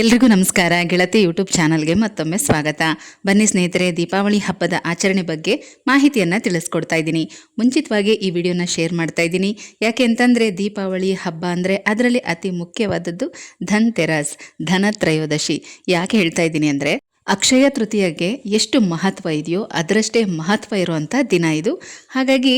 ಎಲ್ರಿಗೂ ನಮಸ್ಕಾರ. ಗೆಳತಿ ಯೂಟ್ಯೂಬ್ ಚಾನಲ್ಗೆ ಮತ್ತೊಮ್ಮೆ ಸ್ವಾಗತ. ಬನ್ನಿ ಸ್ನೇಹಿತರೆ, ದೀಪಾವಳಿ ಹಬ್ಬದ ಆಚರಣೆ ಬಗ್ಗೆ ಮಾಹಿತಿಯನ್ನು ತಿಳಿಸ್ಕೊಡ್ತಾ ಇದ್ದೀನಿ. ಮುಂಚಿತವಾಗಿ ಈ ವಿಡಿಯೋನ ಶೇರ್ ಮಾಡ್ತಾ ಇದ್ದೀನಿ. ಯಾಕೆ ಅಂತಂದರೆ, ದೀಪಾವಳಿ ಹಬ್ಬ ಅಂದರೆ ಅದರಲ್ಲಿ ಅತಿ ಮುಖ್ಯವಾದದ್ದು ಧನ್ ತೆರಸ್ ಧನ ತ್ರಯೋದಶಿ ಯಾಕೆ ಹೇಳ್ತಾ ಇದ್ದೀನಿ ಅಂದರೆ ಅಕ್ಷಯ ತೃತೀಯಕ್ಕೆ ಎಷ್ಟು ಮಹತ್ವ ಇದೆಯೋ ಅದರಷ್ಟೇ ಮಹತ್ವ ಇರುವಂಥ ದಿನ ಇದು. ಹಾಗಾಗಿ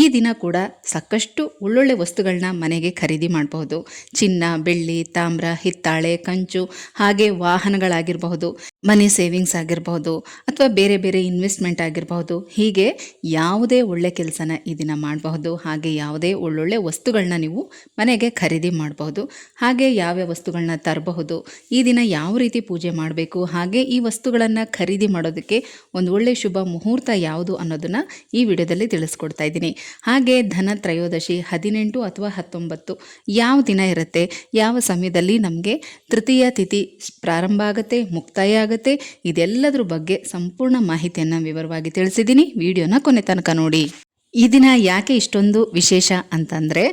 ಈ ದಿನ ಕೂಡ ಸಾಕಷ್ಟು ಒಳ್ಳೊಳ್ಳೆ ವಸ್ತುಗಳನ್ನ ಮನೆಗೆ ಖರೀದಿ ಮಾಡಬಹುದು. ಚಿನ್ನ, ಬೆಳ್ಳಿ, ತಾಮ್ರ, ಹಿತ್ತಾಳೆ, ಕಂಚು, ಹಾಗೆ ವಾಹನಗಳಾಗಿರಬಹುದು, ಮನಿ ಸೇವಿಂಗ್ಸ್ ಆಗಿರಬಹುದು, ಅಥವಾ ಬೇರೆ ಬೇರೆ ಇನ್ವೆಸ್ಟ್ಮೆಂಟ್ ಆಗಿರಬಹುದು. ಹೀಗೆ ಯಾವುದೇ ಒಳ್ಳೆ ಕೆಲಸನ ಈ ದಿನ ಮಾಡಬಹುದು. ಹಾಗೆ ಯಾವುದೇ ಒಳ್ಳೊಳ್ಳೆ ವಸ್ತುಗಳನ್ನ ನೀವು ಮನೆಗೆ ಖರೀದಿ ಮಾಡಬಹುದು. ಹಾಗೆ ಯಾವ್ಯಾವ ವಸ್ತುಗಳನ್ನ ತರಬಹುದು. ಈ ದಿನ ಯಾವ ರೀತಿ ಪೂಜೆ ಮಾಡಬೇಕು, ಹಾಗೆ ಈ ವಸ್ತುಗಳನ್ನು ಖರೀದಿ ಮಾಡೋದಕ್ಕೆ ಒಂದು ಒಳ್ಳೆ ಶುಭ ಮುಹೂರ್ತ ಯಾವುದು ಅನ್ನೋದನ್ನು ಈ ವಿಡಿಯೋದಲ್ಲಿ ತಿಳಿಸ್ಕೊಡ್ತಾ ಇದ್ದೀನಿ. ಹಾಗೆ ಧನ ತ್ರಯೋದಶಿ ಹದಿನೆಂಟು ಅಥವಾ ಹತ್ತೊಂಬತ್ತು ಯಾವ ದಿನ ಇರುತ್ತೆ? ಯಾವ ಸಮಯದಲ್ಲಿ ನಮಗೆ ತೃತೀಯ ತಿಥಿ ಪ್ರಾರಂಭ ಆಗುತ್ತೆ, ಮುಕ್ತಾಯ ಆಗುತ್ತೆ? ಇದೆಲ್ಲದರ ಬಗ್ಗೆ ಸಂಪೂರ್ಣ ಮಾಹಿತಿಯನ್ನು ವಿವರವಾಗಿ ತಿಳಿಸಿದ್ದೀನಿ. ವಿಡಿಯೋನ ಕೊನೆ ತನಕ ನೋಡಿ. ಈ ದಿನ ಯಾಕೆ ಇಷ್ಟೊಂದು ವಿಶೇಷ ಅಂತಂದರೆ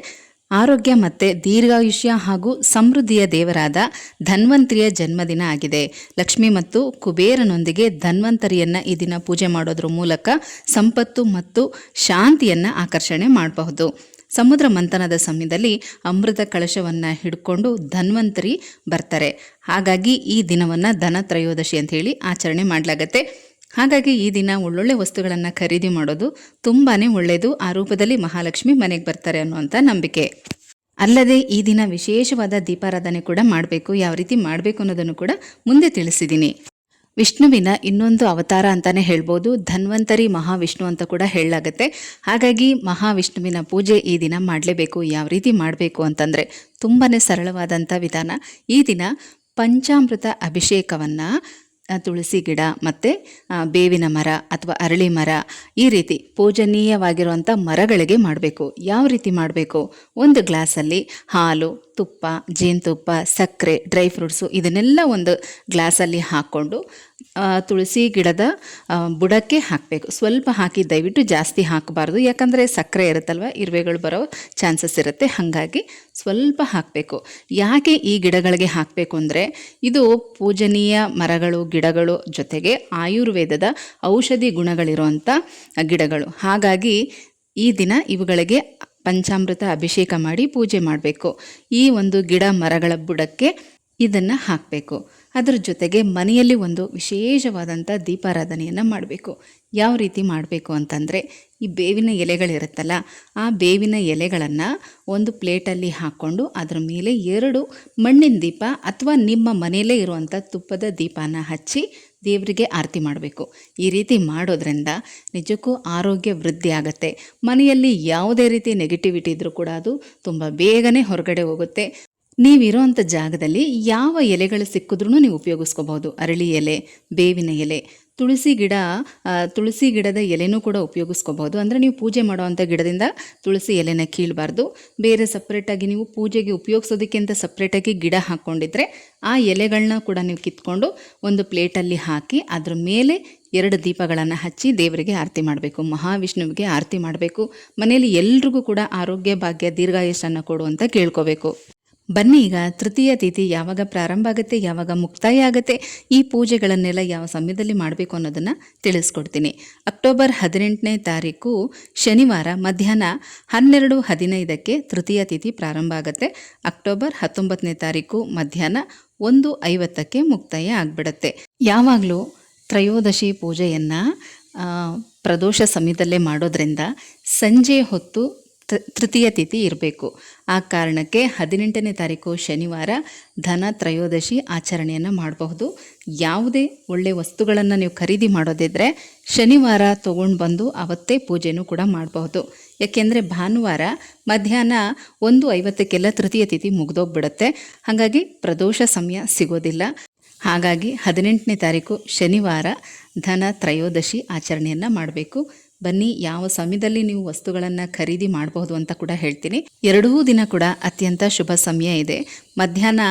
ಆರೋಗ್ಯ ಮತ್ತು ದೀರ್ಘಾಯುಷ್ಯ ಹಾಗೂ ಸಮೃದ್ಧಿಯ ದೇವರಾದ ಧನ್ವಂತರಿಯ ಜನ್ಮದಿನ ಆಗಿದೆ. ಲಕ್ಷ್ಮಿ ಮತ್ತು ಕುಬೇರನೊಂದಿಗೆ ಧನ್ವಂತರಿಯನ್ನು ಈ ದಿನ ಪೂಜೆ ಮಾಡೋದ್ರ ಮೂಲಕ ಸಂಪತ್ತು ಮತ್ತು ಶಾಂತಿಯನ್ನು ಆಕರ್ಷಣೆ ಮಾಡಬಹುದು. ಸಮುದ್ರ ಮಂಥನದ ಸಮಯದಲ್ಲಿ ಅಮೃತ ಕಳಶವನ್ನು ಹಿಡ್ಕೊಂಡು ಧನ್ವಂತರಿ ಬರ್ತಾರೆ. ಹಾಗಾಗಿ ಈ ದಿನವನ್ನು ಧನ ತ್ರಯೋದಶಿ ಅಂತ ಹೇಳಿ ಆಚರಣೆ ಮಾಡಲಾಗತ್ತೆ. ಹಾಗಾಗಿ ಈ ದಿನ ಒಳ್ಳೊಳ್ಳೆ ವಸ್ತುಗಳನ್ನು ಖರೀದಿ ಮಾಡೋದು ತುಂಬಾ ಒಳ್ಳೆಯದು ಆ ರೂಪದಲ್ಲಿ ಮಹಾಲಕ್ಷ್ಮಿ ಮನೆಗೆ ಬರ್ತಾರೆ ಅನ್ನುವಂಥ ನಂಬಿಕೆ. ಅಲ್ಲದೆ ಈ ದಿನ ವಿಶೇಷವಾದ ದೀಪಾರಾಧನೆ ಕೂಡ ಮಾಡಬೇಕು. ಯಾವ ರೀತಿ ಮಾಡಬೇಕು ಅನ್ನೋದನ್ನು ಕೂಡ ಮುಂದೆ ತಿಳಿಸಿದ್ದೀನಿ ವಿಷ್ಣುವಿನ ಇನ್ನೊಂದು ಅವತಾರ ಅಂತಾನೆ ಹೇಳ್ಬೋದು. ಧನ್ವಂತರಿ ಮಹಾವಿಷ್ಣು ಅಂತ ಕೂಡ ಹೇಳಲಾಗತ್ತೆ. ಹಾಗಾಗಿ ಮಹಾವಿಷ್ಣುವಿನ ಪೂಜೆ ಈ ದಿನ ಮಾಡಲೇಬೇಕು. ಯಾವ ರೀತಿ ಮಾಡಬೇಕು ಅಂತಂದರೆ ತುಂಬಾ ಸರಳವಾದಂಥ ವಿಧಾನ. ಈ ದಿನ ಪಂಚಾಮೃತ ಅಭಿಷೇಕವನ್ನು ತುಳಸಿ ಗಿಡ ಮತ್ತು ಬೇವಿನ ಮರ ಅಥವಾ ಅರಳಿ ಮರ ಈ ರೀತಿ ಪೂಜನೀಯವಾಗಿರುವಂಥ ಮರಗಳಿಗೆ ಮಾಡಬೇಕು. ಯಾವ ರೀತಿ ಮಾಡಬೇಕು? ಒಂದು ಗ್ಲಾಸಲ್ಲಿ ಹಾಲು ತುಪ್ಪ, ಜೇನುತುಪ್ಪ, ಸಕ್ಕರೆ ಡ್ರೈ ಫ್ರೂಟ್ಸು ಇದನ್ನೆಲ್ಲ ಒಂದು ಗ್ಲಾಸಲ್ಲಿ ಹಾಕ್ಕೊಂಡು ತುಳಸಿ ಗಿಡದ ಬುಡಕ್ಕೆ ಹಾಕಬೇಕು. ಸ್ವಲ್ಪ ಹಾಕಿ ದಯವಿಟ್ಟು ಜಾಸ್ತಿ ಹಾಕಬಾರ್ದು. ಯಾಕಂದರೆ ಸಕ್ಕರೆ ಇರುತ್ತಲ್ವ, ಇರುವೆಗಳು ಬರೋ ಚಾನ್ಸಸ್ ಇರುತ್ತೆ. ಹಾಗಾಗಿ ಸ್ವಲ್ಪ ಹಾಕಬೇಕು. ಯಾಕೆ ಈ ಗಿಡಗಳಿಗೆ ಹಾಕಬೇಕು ಅಂದರೆ, ಇದು ಪೂಜನೀಯ ಮರಗಳು, ಗಿಡಗಳು ಜೊತೆಗೆ ಆಯುರ್ವೇದದ ಔಷಧಿ ಗುಣಗಳಿರುವಂಥ ಗಿಡಗಳು. ಹಾಗಾಗಿ ಈ ದಿನ ಇವುಗಳಿಗೆ ಪಂಚಾಮೃತ ಅಭಿಷೇಕ ಮಾಡಿ ಪೂಜೆ ಮಾಡಬೇಕು. ಈ ಒಂದು ಗಿಡ ಮರಗಳ ಬುಡಕ್ಕೆ ಇದನ್ನು ಹಾಕಬೇಕು. ಅದರ ಜೊತೆಗೆ ಮನೆಯಲ್ಲಿ ಒಂದು ವಿಶೇಷವಾದಂಥ ದೀಪಾರಾಧನೆಯನ್ನು ಮಾಡಬೇಕು. ಯಾವ ರೀತಿ ಮಾಡಬೇಕು ಅಂತಂದರೆ ಈ ಬೇವಿನ ಎಲೆಗಳಿರುತ್ತಲ್ಲ ಆ ಬೇವಿನ ಎಲೆಗಳನ್ನು ಒಂದು ಪ್ಲೇಟಲ್ಲಿ ಹಾಕ್ಕೊಂಡು ಅದರ ಮೇಲೆ ಎರಡು ಮಣ್ಣಿನ ದೀಪ ಅಥವಾ ನಿಮ್ಮ ಮನೆಯಲ್ಲೇ ಇರುವಂಥ ತುಪ್ಪದ ದೀಪನ ಹಚ್ಚಿ ದೇವರಿಗೆ ಆರತಿ ಮಾಡಬೇಕು. ಈ ರೀತಿ ಮಾಡೋದ್ರಿಂದ ನಿಜಕ್ಕೂ ಆರೋಗ್ಯ ವೃದ್ಧಿ ಆಗುತ್ತೆ. ಮನೆಯಲ್ಲಿ ಯಾವುದೇ ರೀತಿ ನೆಗೆಟಿವಿಟಿ ಇದ್ದರೂ ಕೂಡ ಅದು ತುಂಬ ಬೇಗನೆ ಹೊರಗಡೆ ಹೋಗುತ್ತೆ. ನೀವಿರೋವಂಥ ಜಾಗದಲ್ಲಿ ಯಾವ ಎಲೆಗಳು ಸಿಕ್ಕಿದ್ರೂ ನೀವು ಉಪಯೋಗಿಸ್ಕೋಬಹುದು. ಅರಳಿ ಎಲೆ, ಬೇವಿನ ಎಲೆ ತುಳಸಿ ಗಿಡ ತುಳಸಿ ಗಿಡದ ಎಲೆನೂ ಕೂಡ ಉಪಯೋಗಿಸ್ಕೋಬಹುದು. ಅಂದರೆ ನೀವು ಪೂಜೆ ಮಾಡುವಂಥ ಗಿಡದಿಂದ ತುಳಸಿ ಎಲೆನ ಕೀಳಬಾರ್ದು. ಬೇರೆ ಸಪ್ರೇಟಾಗಿ ನೀವು ಪೂಜೆಗೆ ಉಪಯೋಗಿಸೋದಕ್ಕೆ ಅಂತ ಸಪ್ರೇಟಾಗಿ ಗಿಡ ಹಾಕ್ಕೊಂಡಿದ್ರೆ ಆ ಎಲೆಗಳನ್ನ ಕೂಡ ನೀವು ಕಿತ್ಕೊಂಡು ಒಂದು ಪ್ಲೇಟಲ್ಲಿ ಹಾಕಿ ಅದ್ರ ಮೇಲೆ ಎರಡು ದೀಪಗಳನ್ನು ಹಚ್ಚಿ ದೇವರಿಗೆ ಆರತಿ ಮಾಡಬೇಕು. ಮಹಾವಿಷ್ಣುವಿಗೆ ಆರತಿ ಮಾಡಬೇಕು. ಮನೆಯಲ್ಲಿ ಎಲ್ರಿಗೂ ಕೂಡ ಆರೋಗ್ಯ ಭಾಗ್ಯ ದೀರ್ಘಾಯುಷನ್ನು ಕೊಡುವಂತ ಕೇಳ್ಕೋಬೇಕು. ಬನ್ನಿ ಈಗ ತೃತೀಯ ತಿಥಿ ಯಾವಾಗ ಪ್ರಾರಂಭ ಆಗುತ್ತೆ, ಯಾವಾಗ ಮುಕ್ತಾಯ ಆಗುತ್ತೆ, ಈ ಪೂಜೆಗಳನ್ನೆಲ್ಲ ಯಾವ ಸಮಯದಲ್ಲಿ ಮಾಡಬೇಕು ಅನ್ನೋದನ್ನು ತಿಳಿಸ್ಕೊಡ್ತೀನಿ. ಅಕ್ಟೋಬರ್ ಹದಿನೆಂಟನೇ ತಾರೀಕು ಶನಿವಾರ ಮಧ್ಯಾಹ್ನ ಹನ್ನೆರಡು ಹದಿನೈದಕ್ಕೆ ತೃತೀಯ ತಿಥಿ ಪ್ರಾರಂಭ ಆಗುತ್ತೆ. ಅಕ್ಟೋಬರ್ ಹತ್ತೊಂಬತ್ತನೇ ತಾರೀಕು ಮಧ್ಯಾಹ್ನ ಒಂದು ಐವತ್ತಕ್ಕೆ ಮುಕ್ತಾಯ ಆಗಿಬಿಡುತ್ತೆ. ಯಾವಾಗಲೂ ತ್ರಯೋದಶಿ ಪೂಜೆಯನ್ನು ಪ್ರದೋಷ ಸಮಯದಲ್ಲೇ ಮಾಡೋದ್ರಿಂದ ಸಂಜೆ ಹೊತ್ತು ತೃತೀಯ ತಿಥಿ ಇರಬೇಕು. ಆ ಕಾರಣಕ್ಕೆ ಹದಿನೆಂಟನೇ ತಾರೀಕು ಶನಿವಾರ ಧನ ತ್ರಯೋದಶಿ ಆಚರಣೆಯನ್ನು ಮಾಡಬಹುದು. ಯಾವುದೇ ಒಳ್ಳೆ ವಸ್ತುಗಳನ್ನು ನೀವು ಖರೀದಿ ಮಾಡೋದಿದ್ರೆ ಶನಿವಾರ ತೊಗೊಂಡು ಬಂದು ಅವತ್ತೇ ಪೂಜೆನೂ ಕೂಡ ಮಾಡಬಹುದು. ಯಾಕೆಂದರೆ ಭಾನುವಾರ ಮಧ್ಯಾಹ್ನ ಒಂದು ಐವತ್ತಕ್ಕೆಲ್ಲ ತೃತೀಯ ತಿಥಿ ಮುಗಿದೋಗ್ಬಿಡುತ್ತೆ. ಹಾಗಾಗಿ ಪ್ರದೋಷ ಸಮಯ ಸಿಗೋದಿಲ್ಲ. ಹಾಗಾಗಿ ಹದಿನೆಂಟನೇ ತಾರೀಕು ಶನಿವಾರ ಧನ ತ್ರಯೋದಶಿ ಆಚರಣೆಯನ್ನು ಮಾಡಬೇಕು. ಬನ್ನಿ, ಯಾವ ಸಮಯದಲ್ಲಿ ನೀವು ವಸ್ತುಗಳನ್ನು ಖರೀದಿ ಮಾಡಬಹುದು ಅಂತ ಕೂಡ ಹೇಳ್ತೀನಿ. ಎರಡೂ ದಿನ ಕೂಡ ಅತ್ಯಂತ ಶುಭ ಸಮಯ ಇದೆ. ಮಧ್ಯಾಹ್ನ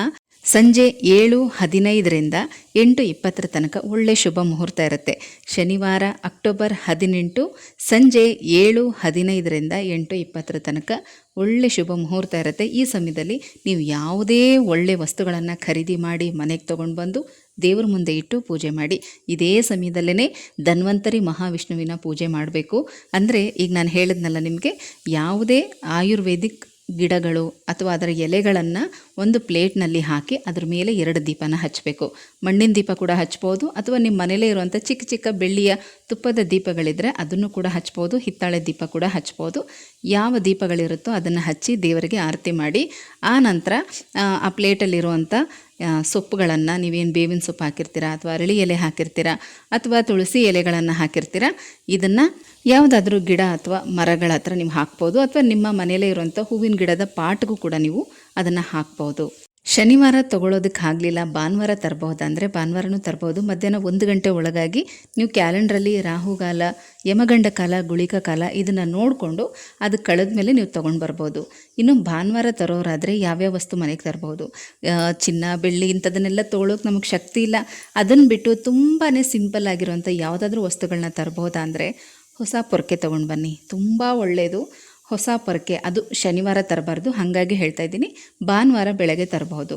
ಸಂಜೆ ಏಳು ಹದಿನೈದರಿಂದ ಎಂಟು ಇಪ್ಪತ್ತರ ತನಕ ಒಳ್ಳೆ ಶುಭ ಮುಹೂರ್ತ ಇರುತ್ತೆ. ಶನಿವಾರ ಅಕ್ಟೋಬರ್ ಹದಿನೆಂಟು ಸಂಜೆ ಏಳು ಹದಿನೈದರಿಂದ ಎಂಟು ಇಪ್ಪತ್ತರ ತನಕ ಒಳ್ಳೆ ಶುಭ ಮುಹೂರ್ತ ಇರುತ್ತೆ. ಈ ಸಮಯದಲ್ಲಿ ನೀವು ಯಾವುದೇ ಒಳ್ಳೆ ವಸ್ತುಗಳನ್ನು ಖರೀದಿ ಮಾಡಿ ಮನೆಗೆ ತೊಗೊಂಡು ಬಂದು ದೇವ್ರ ಮುಂದೆ ಇಟ್ಟು ಪೂಜೆ ಮಾಡಿ. ಇದೇ ಸಮಯದಲ್ಲೇ ಧನ್ವಂತರಿ ಮಹಾವಿಷ್ಣುವಿನ ಪೂಜೆ ಮಾಡಬೇಕು. ಅಂದರೆ ಈಗ ನಾನು ಹೇಳಿದ್ನಲ್ಲ ನಿಮಗೆ, ಯಾವುದೇ ಆಯುರ್ವೇದಿಕ್ ಗಿಡಗಳು ಅಥವಾ ಅದರ ಎಲೆಗಳನ್ನು ಒಂದು ಪ್ಲೇಟ್ನಲ್ಲಿ ಹಾಕಿ ಅದ್ರ ಮೇಲೆ ಎರಡು ದೀಪನ ಹಚ್ಚಬೇಕು ಮಣ್ಣಿನ ದೀಪ ಕೂಡ ಹಚ್ಬೋದು ಅಥವಾ ನಿಮ್ಮ ಮನೇಲೇ ಇರುವಂಥ ಚಿಕ್ಕ ಚಿಕ್ಕ ಬೆಳ್ಳಿಯ ತುಪ್ಪದ ದೀಪಗಳಿದ್ದರೆ ಅದನ್ನು ಕೂಡ ಹಚ್ಬೋದು, ಹಿತ್ತಾಳೆ ದೀಪ ಕೂಡ ಹಚ್ಬೋದು. ಯಾವ ದೀಪಗಳಿರುತ್ತೋ ಅದನ್ನು ಹಚ್ಚಿ ದೇವರಿಗೆ ಆರತಿ ಮಾಡಿ. ಆ ನಂತರ, ಆ ಪ್ಲೇಟಲ್ಲಿರುವಂಥ ಸೊಪ್ಪುಗಳನ್ನು ನೀವೇನು ಬೇವಿನ ಸೊಪ್ಪು ಹಾಕಿರ್ತೀರಾ ಅಥವಾ ಅರಳಿ ಎಲೆ ಹಾಕಿರ್ತೀರಾ ಅಥವಾ ತುಳಸಿ ಎಲೆಗಳನ್ನು ಹಾಕಿರ್ತೀರಾ, ಇದನ್ನು ಯಾವುದಾದ್ರೂ ಗಿಡ ಅಥವಾ ಮರಗಳ ಹತ್ರ ನೀವು ಹಾಕ್ಬೋದು ಅಥವಾ ನಿಮ್ಮ ಮನೆಯಲ್ಲೇ ಇರುವಂಥ ಹೂವಿನ ಗಿಡದ ಪಾಟ್ಗೂ ಕೂಡ ನೀವು ಅದನ್ನು ಹಾಕ್ಬೋದು. ಶನಿವಾರ ತೊಗೊಳೋದಕ್ಕೆ ಆಗಲಿಲ್ಲ, ಭಾನುವಾರ ತರಬಹುದಂದರೆ ಭಾನುವಾರನೂ ತರಬಹುದು. ಮಧ್ಯಾಹ್ನ ಒಂದು ಗಂಟೆ ಒಳಗಾಗಿ ನೀವು ಕ್ಯಾಲೆಂಡ್ರಲ್ಲಿ ರಾಹುಗಾಲ ಯಮಗಂಡ ಕಾಲ, ಗುಳಿಕ ಕಾಲ ಇದನ್ನು ನೋಡಿಕೊಂಡು ಅದು ಕಳೆದ ಮೇಲೆ ನೀವು ತೊಗೊಂಡು ಬರ್ಬೋದು ಇನ್ನು ಭಾನುವಾರ ತರೋರಾದರೆ ಯಾವ್ಯಾವ ವಸ್ತು ಮನೆಗೆ ತರಬಹುದು? ಚಿನ್ನ, ಬೆಳ್ಳಿ ಇಂಥದನ್ನೆಲ್ಲ ತೊಗೊಳೋಕೆ ನಮಗೆ ಶಕ್ತಿ ಇಲ್ಲ. ಅದನ್ನು ಬಿಟ್ಟು ತುಂಬಾ ಸಿಂಪಲ್ ಆಗಿರುವಂಥ ಯಾವುದಾದ್ರೂ ವಸ್ತುಗಳನ್ನ ತರಬಹುದಾ ಅಂದರೆ ಹೊಸ ಪೊರಕೆ ತೊಗೊಂಡು ಬನ್ನಿ. ತುಂಬ ಒಳ್ಳೆಯದು ಹೊಸ ಪೊರಕೆ, ಅದು ಶನಿವಾರ ತರಬಾರ್ದು. ಹಾಗಾಗಿ ಹೇಳ್ತಾ ಇದ್ದೀನಿ, ಭಾನುವಾರ ಬೆಳಗ್ಗೆ ತರಬಹುದು.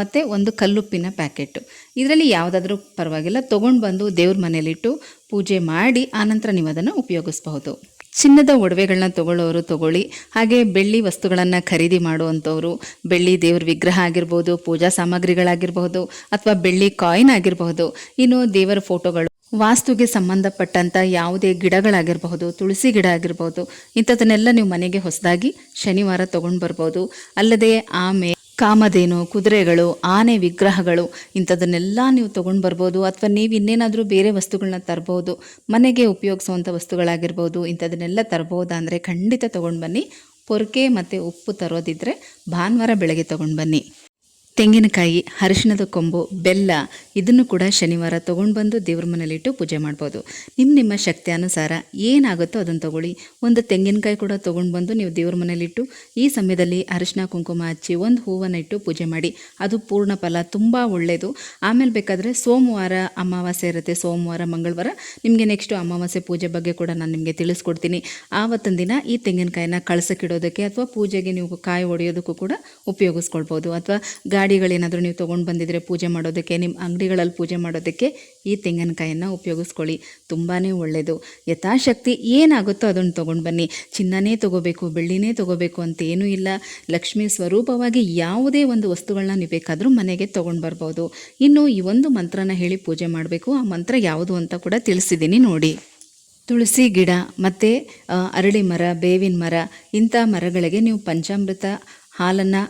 ಮತ್ತು ಒಂದು ಕಲ್ಲುಪ್ಪಿನ ಪ್ಯಾಕೆಟು. ಇದರಲ್ಲಿ ಯಾವುದಾದ್ರೂ ಪರವಾಗಿಲ್ಲ, ತೊಗೊಂಡು ಬಂದು ದೇವ್ರ ಮನೇಲಿಟ್ಟು ಪೂಜೆ ಮಾಡಿ, ಆನಂತರ ನೀವು ಅದನ್ನು ಉಪಯೋಗಿಸ್ಬಹುದು. ಚಿನ್ನದ ಒಡವೆಗಳನ್ನ ತಗೊಳ್ಳೋರು ತಗೊಳ್ಳಿ, ಹಾಗೆ ಬೆಳ್ಳಿ ವಸ್ತುಗಳನ್ನು ಖರೀದಿ ಮಾಡುವಂಥವ್ರು, ಬೆಳ್ಳಿ ದೇವ್ರ ವಿಗ್ರಹ ಆಗಿರ್ಬೋದು, ಪೂಜಾ ಸಾಮಗ್ರಿಗಳಾಗಿರಬಹುದು, ಅಥವಾ ಬೆಳ್ಳಿ ಕಾಯಿನ್ ಆಗಿರಬಹುದು, ಇನ್ನು ದೇವರ ಫೋಟೋಗಳು ವಾಸ್ತುಗೆ ಸಂಬಂಧಪಟ್ಟಂಥ ಯಾವುದೇ ಗಿಡಗಳಾಗಿರಬಹುದು, ತುಳಸಿ ಗಿಡ ಆಗಿರ್ಬೋದು ಇಂಥದನ್ನೆಲ್ಲ ನೀವು ಮನೆಗೆ ಹೊಸದಾಗಿ ಶನಿವಾರ ತೊಗೊಂಡು ಬರ್ಬೋದು. ಅಲ್ಲದೆ ಆಮೆ, ಕಾಮಧೇನು, ಕುದುರೆಗಳು, ಆನೆ ವಿಗ್ರಹಗಳು, ಇಂಥದನ್ನೆಲ್ಲ ನೀವು ತೊಗೊಂಡು ಬರ್ಬೋದು. ಅಥವಾ ನೀವು ಇನ್ನೇನಾದರೂ ಬೇರೆ ವಸ್ತುಗಳನ್ನ ತರ್ಬೋದು, ಮನೆಗೆ ಉಪಯೋಗಿಸುವಂಥ ವಸ್ತುಗಳಾಗಿರ್ಬೋದು, ಇಂಥದನ್ನೆಲ್ಲ ತರ್ಬೋದಾ ಅಂದರೆ ಖಂಡಿತ ತೊಗೊಂಡು ಬನ್ನಿ. ಪೊರ್ಕೆ ಮತ್ತು ಉಪ್ಪು ತರೋದಿದ್ದರೆ ಭಾನುವಾರ ಬೆಳಗ್ಗೆ ತೊಗೊಂಡು ಬನ್ನಿ. ತೆಂಗಿನಕಾಯಿ, ಅರಿಶಿಣದ ಕೊಂಬು, ಬೆಲ್ಲ ಇದನ್ನು ಕೂಡ ಶನಿವಾರ ತೊಗೊಂಡು ಬಂದು ದೇವ್ರ ಮನೇಲಿಟ್ಟು ಪೂಜೆ ಮಾಡ್ಬೋದು. ನಿಮ್ಮ ನಿಮ್ಮ ಶಕ್ತಿ ಅನುಸಾರ ಏನಾಗುತ್ತೋ ಅದನ್ನು ತಗೊಳ್ಳಿ. ಒಂದು ತೆಂಗಿನಕಾಯಿ ಕೂಡ ತೊಗೊಂಡು ಬಂದು ನೀವು ದೇವ್ರ ಮನೇಲಿಟ್ಟು ಈ ಸಮಯದಲ್ಲಿ ಅರಿಶಿನ ಕುಂಕುಮ ಹಚ್ಚಿ ಒಂದು ಹೂವನ್ನು ಇಟ್ಟು ಪೂಜೆ ಮಾಡಿ. ಅದು ಪೂರ್ಣ ಫಲ, ತುಂಬ ಒಳ್ಳೆಯದು ಆಮೇಲೆ ಬೇಕಾದರೆ ಸೋಮವಾರ ಅಮಾವಾಸ್ಯೆ ಇರುತ್ತೆ, ಸೋಮವಾರ, ಮಂಗಳವಾರ. ನಿಮಗೆ ನೆಕ್ಸ್ಟು ಅಮಾವಾಸ್ಯೆ ಪೂಜೆ ಬಗ್ಗೆ ಕೂಡ ನಾನು ನಿಮಗೆ ತಿಳಿಸ್ಕೊಡ್ತೀನಿ. ಆವತ್ತಿನ ದಿನ ಈ ತೆಂಗಿನಕಾಯಿನ ಕಳಸಕ್ಕಿಡೋದಕ್ಕೆ ಅಥವಾ ಪೂಜೆಗೆ ನೀವು ಕಾಯಿ ಒಡೆಯೋದಕ್ಕೂ ಕೂಡ ಉಪಯೋಗಿಸ್ಕೊಳ್ಬೋದು. ಅಥವಾ ಗಾಡಿಗಳೇನಾದರೂ ನೀವು ತೊಗೊಂಡು ಬಂದಿದ್ರೆ ಪೂಜೆ ಮಾಡೋದಕ್ಕೆ ನಿಮ್ಮ ಅಂಗಡಿಗಳಲ್ಲಿ ಪೂಜೆ ಮಾಡೋದಕ್ಕೆ ಈ ತೆಂಗಿನಕಾಯನ್ನು ಉಪಯೋಗಿಸ್ಕೊಳ್ಳಿ. ತುಂಬಾ ಒಳ್ಳೆಯದು ಯಥಾಶಕ್ತಿ ಏನಾಗುತ್ತೋ ಅದನ್ನು ತೊಗೊಂಡು ಬನ್ನಿ. ಚಿನ್ನನೇ ತೊಗೋಬೇಕು, ಬೆಳ್ಳಿನೇ ತೊಗೋಬೇಕು ಅಂತ ಏನೂ ಇಲ್ಲ. ಲಕ್ಷ್ಮೀ ಸ್ವರೂಪವಾಗಿ ಯಾವುದೇ ಒಂದು ವಸ್ತುಗಳನ್ನ ನೀವು ಬೇಕಾದರೂ ಮನೆಗೆ ತೊಗೊಂಡು ಬರ್ಬೋದು. ಇನ್ನು ಈ ಒಂದು ಮಂತ್ರನ ಹೇಳಿ ಪೂಜೆ ಮಾಡಬೇಕು. ಆ ಮಂತ್ರ ಯಾವುದು ಅಂತ ಕೂಡ ತಿಳಿಸಿದ್ದೀನಿ ನೋಡಿ. ತುಳಸಿ ಗಿಡ, ಮತ್ತು ಅರಳಿ ಮರ, ಬೇವಿನ ಮರ, ಇಂಥ ಮರಗಳಿಗೆ ನೀವು ಪಂಚಾಮೃತ ಹಾಲನ್ನು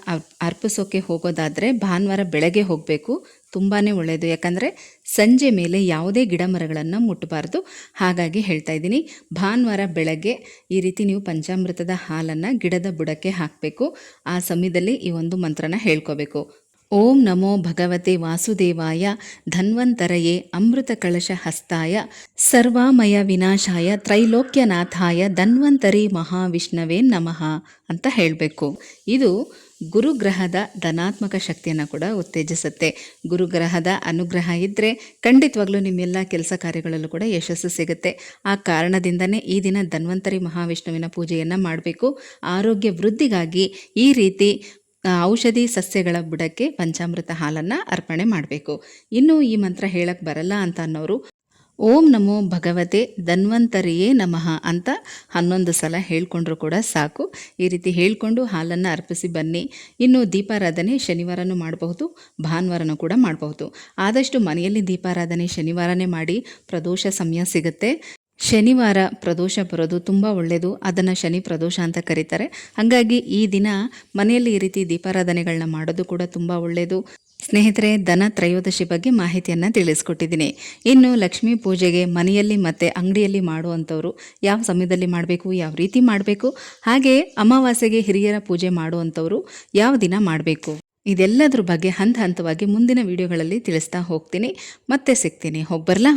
ಅರ್ಪಿಸೋಕ್ಕೆ ಹೋಗೋದಾದರೆ ಭಾನುವಾರ ಬೆಳಗ್ಗೆ ಹೋಗಬೇಕು. ತುಂಬಾ ಒಳ್ಳೆಯದು ಯಾಕಂದರೆ ಸಂಜೆ ಮೇಲೆ ಯಾವುದೇ ಗಿಡ ಮರಗಳನ್ನು ಮುಟ್ಟಬಾರ್ದು ಹಾಗಾಗಿ ಹೇಳ್ತಾ ಇದ್ದೀನಿ, ಭಾನುವಾರ ಬೆಳಗ್ಗೆ ಈ ರೀತಿ ನೀವು ಪಂಚಾಮೃತದ ಹಾಲನ್ನು ಗಿಡದ ಬುಡಕ್ಕೆ ಹಾಕಬೇಕು. ಆ ಸಮಯದಲ್ಲಿ ಈ ಒಂದು ಮಂತ್ರನ ಹೇಳ್ಕೋಬೇಕು. ಓಂ ನಮೋ ಭಗವತೆ ವಾಸುದೇವಾಯ ಧನ್ವಂತರಯೇ ಅಮೃತ ಕಳಶ ಹಸ್ತಾಯ ಸರ್ವಾಮಯ ವಿನಾಶಾಯ ತ್ರೈಲೋಕ್ಯನಾಥಾಯ ಧನ್ವಂತರಿ ಮಹಾವಿಷ್ಣವೇ ನಮಃ ಅಂತ ಹೇಳಬೇಕು. ಇದು ಗುರುಗ್ರಹದ ಧನಾತ್ಮಕ ಶಕ್ತಿಯನ್ನು ಕೂಡ ಉತ್ತೇಜಿಸುತ್ತೆ. ಗುರುಗ್ರಹದ ಅನುಗ್ರಹ ಇದ್ದರೆ ಖಂಡಿತವಾಗ್ಲೂ ನಿಮ್ಮೆಲ್ಲ ಕೆಲಸ ಕಾರ್ಯಗಳಲ್ಲೂ ಕೂಡ ಯಶಸ್ಸು ಸಿಗುತ್ತೆ. ಆ ಕಾರಣದಿಂದನೇ ಈ ದಿನ ಧನ್ವಂತರಿ ಮಹಾವಿಷ್ಣುವಿನ ಪೂಜೆಯನ್ನು ಮಾಡಬೇಕು. ಆರೋಗ್ಯ ವೃದ್ಧಿಗಾಗಿ ಈ ರೀತಿ ಔಷಧಿ ಸಸ್ಯಗಳ ಬುಡಕ್ಕೆ ಪಂಚಾಮೃತ ಹಾಲನ್ನು ಅರ್ಪಣೆ ಮಾಡಬೇಕು. ಇನ್ನು ಈ ಮಂತ್ರ ಹೇಳಕ್ಕೆ ಬರಲ್ಲ ಅಂತ ಅನ್ನೋರು, ಓಂ ನಮೋ ಭಗವತೆ ಧನ್ವಂತರಿಯೇ ನಮಃ ಅಂತ ಹನ್ನೊಂದು ಸಲ ಹೇಳ್ಕೊಂಡ್ರು ಕೂಡ ಸಾಕು. ಈ ರೀತಿ ಹೇಳಿಕೊಂಡು ಹಾಲನ್ನು ಅರ್ಪಿಸಿ ಬನ್ನಿ. ಇನ್ನು ದೀಪಾರಾಧನೆ ಶನಿವಾರನೂ ಮಾಡಬಹುದು, ಭಾನುವಾರನೂ ಕೂಡ ಮಾಡಬಹುದು. ಆದಷ್ಟು ಮನೆಯಲ್ಲಿ ದೀಪಾರಾಧನೆ ಶನಿವಾರನೇ ಮಾಡಿ, ಪ್ರದೋಷ ಸಮಯ ಸಿಗುತ್ತೆ. ಶನಿವಾರ ಪ್ರದೋಷ ಬರೋದು ತುಂಬ ಒಳ್ಳೆಯದು ಅದನ್ನು ಶನಿ ಪ್ರದೋಷ ಅಂತ ಕರೀತಾರೆ. ಹಾಗಾಗಿ ಈ ದಿನ ಮನೆಯಲ್ಲಿ ಈ ರೀತಿ ದೀಪಾರಾಧನೆಗಳನ್ನ ಮಾಡೋದು ಕೂಡ ತುಂಬ ಒಳ್ಳೆಯದು ಸ್ನೇಹಿತರೆ ದನ ತ್ರಯೋದಶಿ ಬಗ್ಗೆ ಮಾಹಿತಿಯನ್ನು ತಿಳಿಸ್ಕೊಟ್ಟಿದ್ದೀನಿ. ಇನ್ನು ಲಕ್ಷ್ಮೀ ಪೂಜೆಗೆ ಮನೆಯಲ್ಲಿ ಮತ್ತು ಅಂಗಡಿಯಲ್ಲಿ ಮಾಡುವಂಥವ್ರು ಯಾವ ಸಮಯದಲ್ಲಿ ಮಾಡಬೇಕು, ಯಾವ ರೀತಿ ಮಾಡಬೇಕು, ಹಾಗೆ ಅಮಾವಾಸ್ಯೆಗೆ ಹಿರಿಯರ ಪೂಜೆ ಮಾಡುವಂಥವ್ರು ಯಾವ ದಿನ ಮಾಡಬೇಕು, ಇದೆಲ್ಲದ್ರ ಬಗ್ಗೆ ಹಂತ ಹಂತವಾಗಿ ಮುಂದಿನ ವಿಡಿಯೋಗಳಲ್ಲಿ ತಿಳಿಸ್ತಾ ಹೋಗ್ತೀನಿ. ಮತ್ತೆ ಸಿಗ್ತೀನಿ. ಹೋಗ್ಬರ್ಲಾ